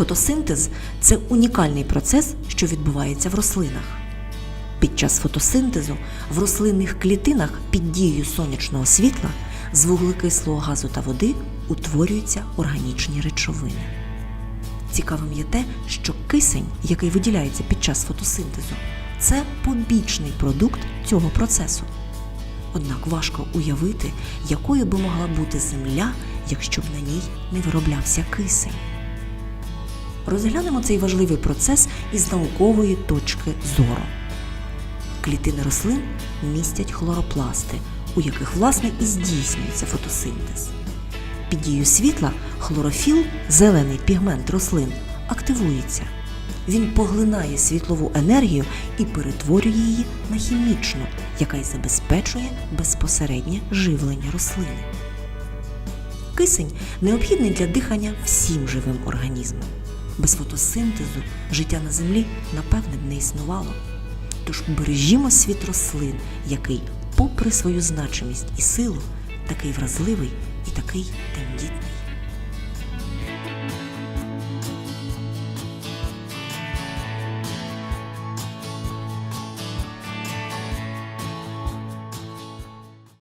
Фотосинтез це унікальний процес, що відбувається в рослинах. Під час фотосинтезу в рослинних клітинах під дією сонячного світла з вуглекислого газу та води утворюються органічні речовини. Цікавим є те, що кисень, який виділяється під час фотосинтезу, це побічний продукт цього процесу. Однак важко уявити, якою би могла бути земля, якщо б на ній не вироблявся кисень. Розглянемо цей важливий процес із наукової точки зору. Клітини рослин містять хлоропласти, у яких власне і здійснюється фотосинтез. Під дією світла хлорофіл, зелений пігмент рослин, активується. Він поглинає світлову енергію і перетворює її на хімічну, яка й забезпечує безпосереднє живлення рослини. Кисень необхідний для дихання всім живим організмам. Без фотосинтезу життя на землі напевне б не існувало. Тож бережімо світ рослин, який, попри свою значимість і силу, такий вразливий і такий тендітний.